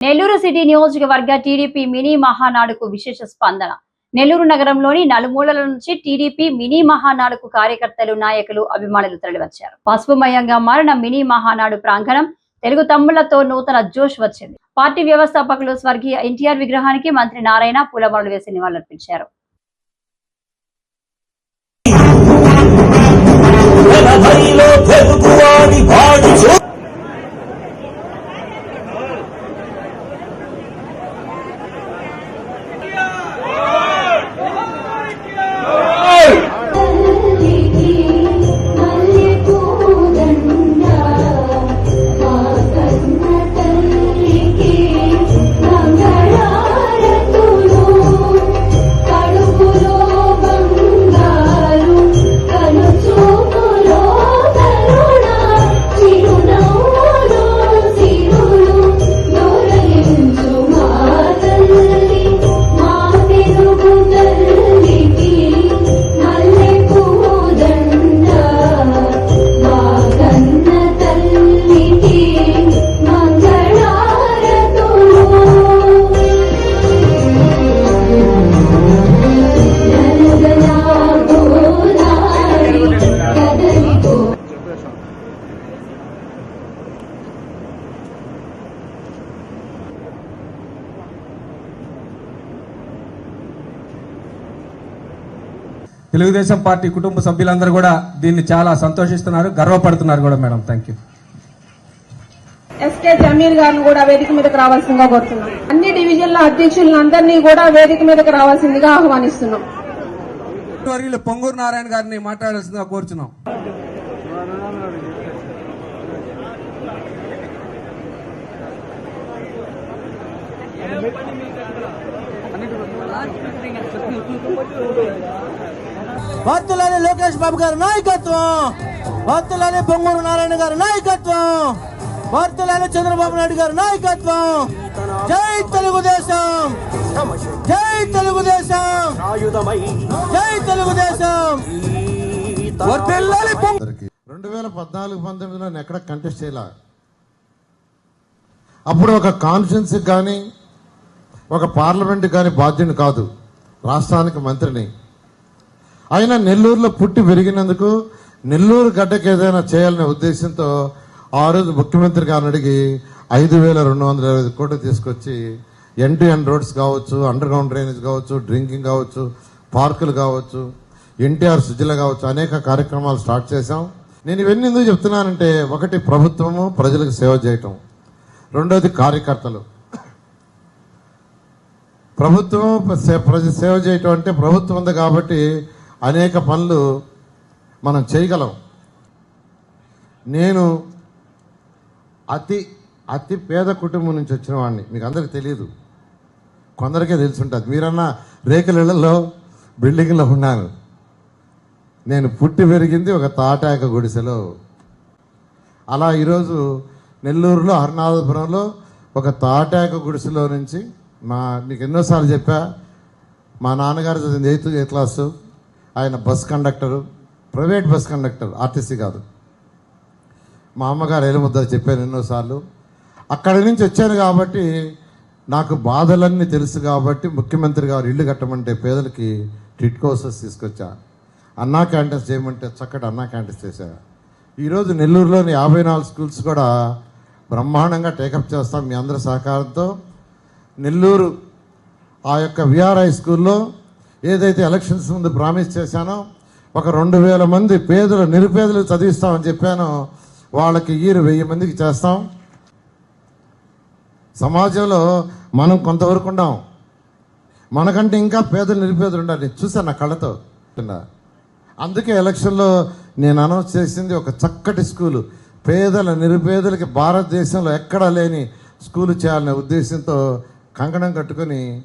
Nellore city నియోజకవర్గ TDP mini మహానాడుకు విశేష స్పందన. నెల్లూరు నగరంలోని నలుమూలల నుంచి టీడీపీ మినీ మహానాడుకు కార్యకర్తలు నాయకులు అభిమానులు తరలివచ్చారు. పసుపుమయంగా మారిన మినీ మహానాడు ప్రాంగణం తెలుగు తమ్ముళ్ళతో నూతన జోష్ వచ్చింది. పార్టీ వ్యవస్థాపకులు స్వర్గీయ ఎన్టీఆర్ విగ్రహానికి మంత్రి నారాయణ పూలమాలలు వేసి నివాళులర్పించారు. తెలుగు తెలుగుదేశం పార్టీ కుటుంబ సభ్యులందరూ కూడా దీన్ని చాలా సంతోషిస్తున్నారు గర్వపడుతున్నారు కూడా madam thank you SK Zameer గారిని కూడా వేదిక మీదకి రావాల్సిందిగా కోరుతున్నాం అన్ని డివిజన్ల అధ్యక్షులను అందరినీ కూడా వేదిక మీదకి రావాల్సిందిగా ఆహ్వానిస్తున్నాం వర్యులు పొంగూరు నారాయణ గారిని మాట్లాడాల్సిందిగా కోరుచున్నాం భక్తులని లోకేష్ బాబు గారి నాయకత్వం. భక్తులని బొంగూరు నారాయణ గారి నాయకత్వం. భక్తులని చంద్రబాబు నాయుడు గారి నాయకత్వం. జై తెలుగుదేశం. జై తెలుగుదేశం. జై తెలుగుదేశం. రెండు వేల పద్నాలుగు పంతొమ్మిదిలో ఎక్కడ కంటెస్ట్ చేయలే? అప్పుడు ఒక కాన్ఫరెన్స్కి కానీ ఒక పార్లమెంట్ కానీ బాధ్యుని కాదు. రాష్ట్రానికి మంత్రిని. అయినా నెల్లూరులో పుట్టి పెరిగినందుకు నెల్లూరు గడ్డకి ఏదైనా చేయాలనే ఉద్దేశంతో ఆ రోజు ముఖ్యమంత్రి గారిని అడిగి ఐదు వేల రెండు వందల ఇరవై కోట్లు తీసుకొచ్చి ఎన్ టు ఎన్ రోడ్స్ కావచ్చు అండర్ గ్రౌండ్ డ్రైనేజ్ కావచ్చు డ్రింకింగ్ కావచ్చు పార్కులు కావచ్చు ఎన్టీఆర్ సుజల కావచ్చు అనేక కార్యక్రమాలు స్టార్ట్ చేశాం. నేను ఇవన్నీ ఎందుకు చెప్తున్నానంటే ఒకటి ప్రభుత్వము ప్రజలకు సేవ చేయటం. రెండోది కార్యకర్తలు. ప్రభుత్వం సే- ప్రజ సేవ చేయటం అంటే ప్రభుత్వం ఉంది కాబట్టి అనేక పనులు మనం చేయగలం. నేను అతి అతి పేద కుటుంబం నుంచి వచ్చిన వాడిని మీకు అందరికి తెలియదు కొందరికే తెలుసుంటుంది. మీరన్నా రేకులలో బిల్డింగ్లో ఉన్నాను నేను పుట్టి పెరిగింది ఒక తాటాక గుడిసెలో. అలా ఈరోజు నెల్లూరులో అరుణాధపురంలో ఒక తాటాక గుడిసెలో నుంచి మా నీకు ఎన్నోసార్లు చెప్పా మా నాన్నగారు చదివింది ఎయిత్ ఏ క్లాసు. ఆయన bus conductor private bus conductor RTC కాదు. మా అమ్మగారు ఎలుముద్ద చెప్పాను ఎన్నోసార్లు. అక్కడి నుంచి వచ్చాను కాబట్టి నాకు బాధలన్నీ తెలుసు కాబట్టి ముఖ్యమంత్రి గారు ఇల్లు కట్టమంటే పేదలకి టిట్ హౌసెస్ తీసుకొచ్చా. అన్నా క్యాంటీన్స్ చేయమంటే చక్కటి అన్నా క్యాంటీన్స్ చేశా. ఈరోజు నెల్లూరులోని యాభై నాలుగు స్కూల్స్ కూడా బ్రహ్మాండంగా టేకప్ చేస్తాం మీ అందరి సహకారంతో. నెల్లూరు ఆ యొక్క విఆర్ఐ స్కూల్లో ఏదైతే ఎలక్షన్స్ ముందు ప్రామిస్ చేశానో ఒక రెండు వేల మంది పేదలు నిరుపేదలు చదివిస్తామని చెప్పానో వాళ్ళకి ఈరు వెయ్యి మందికి చేస్తాం. సమాజంలో మనం కొంతవరకు ఉండాం. మనకంటే ఇంకా పేదలు నిరుపేదలు ఉండాలి. చూసా నా కళ్ళతో. అందుకే ఎలక్షన్లో నేను అనౌన్స్ చేసింది ఒక చక్కటి స్కూలు. పేదల నిరుపేదలకి భారతదేశంలో ఎక్కడా లేని స్కూలు చేయాలనే ఉద్దేశంతో కంకణం కట్టుకొని